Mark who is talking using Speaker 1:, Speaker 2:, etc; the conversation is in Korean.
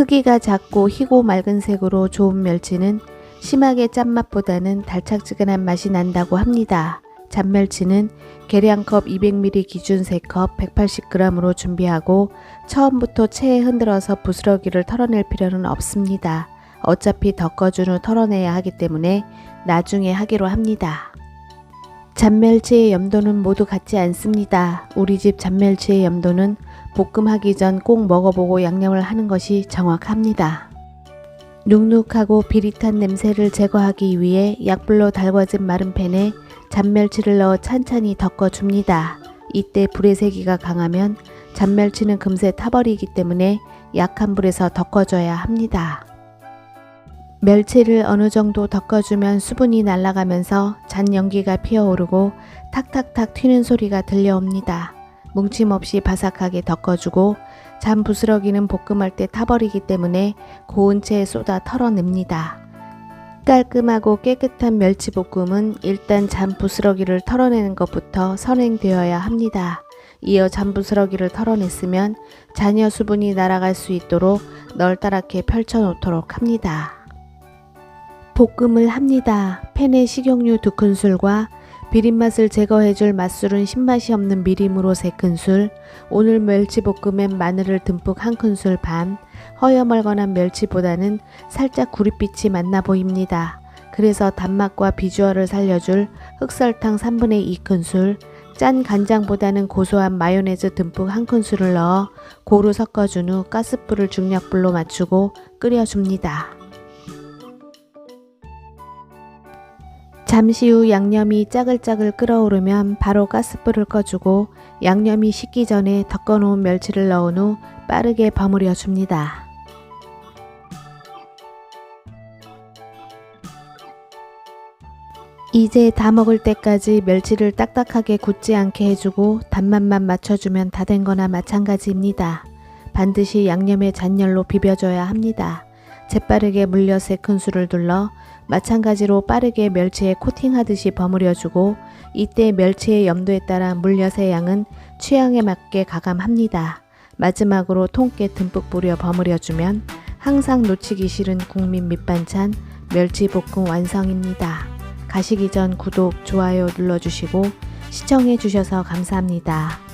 Speaker 1: 크기가 작고 희고 맑은 색으로 좋은 멸치는 심하게 짠맛보다는 달짝지근한 맛이 난다고 합니다. 잔멸치는 계량컵 200ml 기준 3컵 180g으로 준비하고 처음부터 체에 흔들어서 부스러기를 털어낼 필요는 없습니다. 어차피 덮어준 후 털어내야 하기 때문에 나중에 하기로 합니다. 잔멸치의 염도는 모두 같지 않습니다. 우리 집 잔멸치의 염도는 볶음하기 전 꼭 먹어보고 양념을 하는 것이 정확합니다. 눅눅하고 비릿한 냄새를 제거하기 위해 약불로 달궈진 마른 팬에 잔멸치를 넣어 찬찬히 덮어줍니다. 이때 불의 세기가 강하면 잔멸치는 금세 타버리기 때문에 약한 불에서 덮어줘야 합니다. 멸치를 어느 정도 덮어주면 수분이 날아가면서 잔 연기가 피어오르고 탁탁탁 튀는 소리가 들려옵니다. 뭉침 없이 바삭하게 덮어주고 잔 부스러기는 볶음할 때 타버리기 때문에 고운 채에 쏟아 털어냅니다. 깔끔하고 깨끗한 멸치볶음은 일단 잔 부스러기를 털어내는 것부터 선행되어야 합니다. 이어 잔 부스러기를 털어냈으면 잔여 수분이 날아갈 수 있도록 널따랗게 펼쳐 놓도록 합니다. 볶음을 합니다. 팬에 식용유 2큰술과 비린맛을 제거해줄 맛술은 신맛이 없는 미림으로 3큰술, 오늘 멸치볶음엔 마늘을 듬뿍 1큰술 반, 허여멀건한 멸치보다는 살짝 구릿빛이 맛나 보입니다. 그래서 단맛과 비주얼을 살려줄 흑설탕 3분의 2큰술, 짠 간장보다는 고소한 마요네즈 듬뿍 1큰술을 넣어 고루 섞어준 후 가스불을 중약불로 맞추고 끓여줍니다. 잠시 후 양념이 짜글짜글 끓어오르면 바로 가스불을 꺼주고 양념이 식기 전에 덮어놓은 멸치를 넣은 후 빠르게 버무려 줍니다. 이제 다 먹을 때까지 멸치를 딱딱하게 굳지 않게 해주고 단맛만 맞춰주면 다 된 거나 마찬가지입니다. 반드시 양념에 잔열로 비벼줘야 합니다. 재빠르게 물엿 3큰술을 둘러 마찬가지로 빠르게 멸치에 코팅하듯이 버무려주고 이때 멸치의 염도에 따라 물엿의 양은 취향에 맞게 가감합니다. 마지막으로 통깨 듬뿍 뿌려 버무려주면 항상 놓치기 싫은 국민 밑반찬 멸치볶음 완성입니다. 가시기 전 구독, 좋아요 눌러주시고 시청해주셔서 감사합니다.